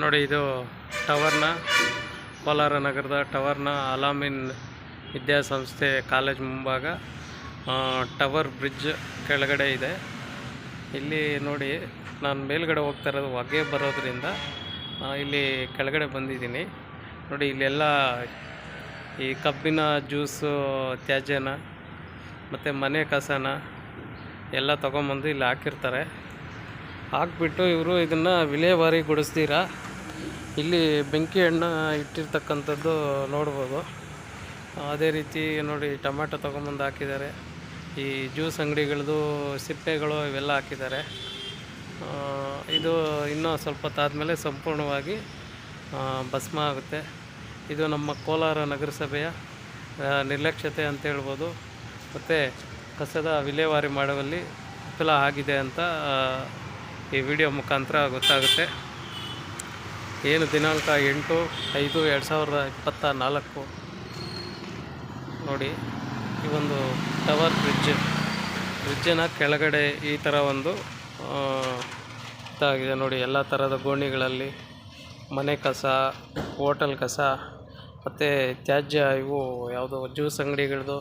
ನೋಡಿ ಇದು ಟವರ್ನ, ಕೋಲಾರ ನಗರದ ಟವರ್ನ ಅಲಾಮಿನ್ ವಿದ್ಯಾಸಂಸ್ಥೆ ಕಾಲೇಜ್ ಮುಂಭಾಗ ಟವರ್ ಬ್ರಿಡ್ಜ್ ಕೆಳಗಡೆ ಇದೆ. ಇಲ್ಲಿ ನೋಡಿ, ನಾನು ಮೇಲ್ಗಡೆ ಹೋಗ್ತಾ ಇರೋದು ಹೊಗೆ ಬರೋದ್ರಿಂದ ಇಲ್ಲಿ ಕೆಳಗಡೆ ಬಂದಿದ್ದೀನಿ. ನೋಡಿ, ಇಲ್ಲೆಲ್ಲ ಈ ಕಬ್ಬಿನ ಜ್ಯೂಸು, ತ್ಯಾಜ್ಯನ, ಮತ್ತು ಮನೆ ಕಸನ ಎಲ್ಲ ತೊಗೊಂಬಂದು ಇಲ್ಲಿ ಹಾಕಿರ್ತಾರೆ. ಹಾಕ್ಬಿಟ್ಟು ಇವರು ಇದನ್ನು ವಿಲೇವಾರಿಗೊಳಿಸ್ತೀರಾ ಇಲ್ಲಿ ಬೆಂಕಿ ಹಣ್ಣು ಇಟ್ಟಿರ್ತಕ್ಕಂಥದ್ದು ನೋಡ್ಬೋದು. ಅದೇ ರೀತಿ ನೋಡಿ ಟೊಮ್ಯಾಟೊ ತೊಗೊಂಬಂದು ಹಾಕಿದ್ದಾರೆ. ಈ ಜ್ಯೂಸ್ ಅಂಗಡಿಗಳದ್ದು ಸಿಪ್ಪೆಗಳು ಇವೆಲ್ಲ ಹಾಕಿದ್ದಾರೆ. ಇದು ಇನ್ನೂ ಸ್ವಲ್ಪ ಹೊತ್ತಾದಮೇಲೆ ಸಂಪೂರ್ಣವಾಗಿ ಭಸ್ಮ ಆಗುತ್ತೆ. ಇದು ನಮ್ಮ ಕೋಲಾರ ನಗರಸಭೆಯ ನಿರ್ಲಕ್ಷ್ಯತೆ ಅಂತ ಹೇಳ್ಬೋದು. ಮತ್ತು ಕಸದ ವಿಲೇವಾರಿ ಮಾಡುವಲ್ಲಿ ವಿಫಲ ಆಗಿದೆ ಅಂತ ಈ ವಿಡಿಯೋ ಮುಖಾಂತರ ಗೊತ್ತಾಗುತ್ತೆ. ಏನು ದಿನಾಂಕ ಎಂಟು ಐದು ಎರಡು ಸಾವಿರದ ಇಪ್ಪತ್ತ ನಾಲ್ಕು? ನೋಡಿ, ಈ ಒಂದು ಟವರ್ ಬ್ರಿಡ್ಜ್, ಬ್ರಿಡ್ಜಿನ ಕೆಳಗಡೆ ಈ ಥರ ಒಂದು ಇದಾಗಿದೆ ನೋಡಿ, ಎಲ್ಲ ಥರದ ಗೋಣಿಗಳಲ್ಲಿ ಮನೆ ಕಸ, ಹೋಟೆಲ್ ಕಸ, ಮತ್ತು ತ್ಯಾಜ್ಯ, ಇವು ಯಾವುದೋ, ಜ್ಯೂಸ್ ಅಂಗಡಿಗಳದು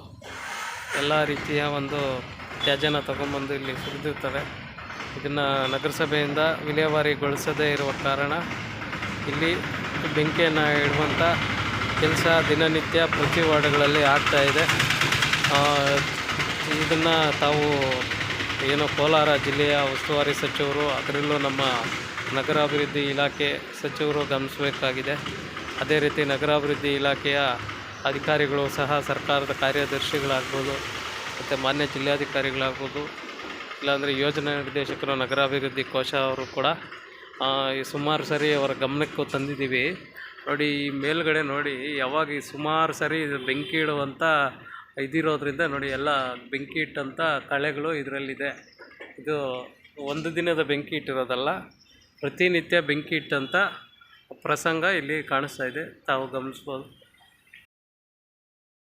ಎಲ್ಲ ರೀತಿಯ ಒಂದು ತ್ಯಾಜ್ಯನ ತೊಗೊಂಬಂದು ಇಲ್ಲಿ ಸುರಿದಿರ್ತವೆ. ಇದನ್ನು ನಗರಸಭೆಯಿಂದ ವಿಲೇವಾರಿಗೊಳಿಸದೇ ಇರುವ ಕಾರಣ ಇಲ್ಲಿ ಬೆಂಕಿಯನ್ನು ಇಡುವಂಥ ಕೆಲಸ ದಿನನಿತ್ಯ ಪ್ರತಿ ವಾರ್ಡ್ಗಳಲ್ಲಿ ಆಗ್ತಾ ಇದೆ. ಇದನ್ನು ತಾವು ಏನು ಕೋಲಾರ ಜಿಲ್ಲೆಯ ಉಸ್ತುವಾರಿ ಸಚಿವರು, ಅದರಲ್ಲೂ ನಮ್ಮ ನಗರಾಭಿವೃದ್ಧಿ ಇಲಾಖೆ ಸಚಿವರು ಗಮನಿಸಬೇಕಾಗಿದೆ. ಅದೇ ರೀತಿ ನಗರಾಭಿವೃದ್ಧಿ ಇಲಾಖೆಯ ಅಧಿಕಾರಿಗಳು ಸಹ ಸರ್ಕಾರದ ಕಾರ್ಯದರ್ಶಿಗಳಾಗ್ಬೋದು, ಮತ್ತು ಮಾನ್ಯ ಜಿಲ್ಲಾಧಿಕಾರಿಗಳಾಗ್ಬೋದು, ಇಲ್ಲಾಂದರೆ ಯೋಜನಾ ನಿರ್ದೇಶಕರು, ನಗರಾಭಿವೃದ್ಧಿ ಕೋಶ ಅವರು ಕೂಡ ಸುಮಾರು ಸರಿ ಅವರ ಗಮನಕ್ಕೂ ತಂದಿದ್ದೀವಿ. ನೋಡಿ, ಈ ಮೇಲ್ಗಡೆ ನೋಡಿ, ಯಾವಾಗ ಈ ಸುಮಾರು ಸರಿ ಬೆಂಕಿ ಇಡುವಂಥ ಇದಿರೋದ್ರಿಂದ ನೋಡಿ, ಎಲ್ಲ ಬೆಂಕಿ ಇಟ್ಟಂಥ ಕಳೆಗಳು ಇದರಲ್ಲಿದೆ. ಇದು ಒಂದು ದಿನದ ಬೆಂಕಿ ಇಟ್ಟಿರೋದಲ್ಲ, ಪ್ರತಿನಿತ್ಯ ಬೆಂಕಿ ಇಟ್ಟಂಥ ಪ್ರಸಂಗ ಇಲ್ಲಿ ಕಾಣಿಸ್ತಾ ಇದೆ. ತಾವು ಗಮನಿಸ್ಬೋದು.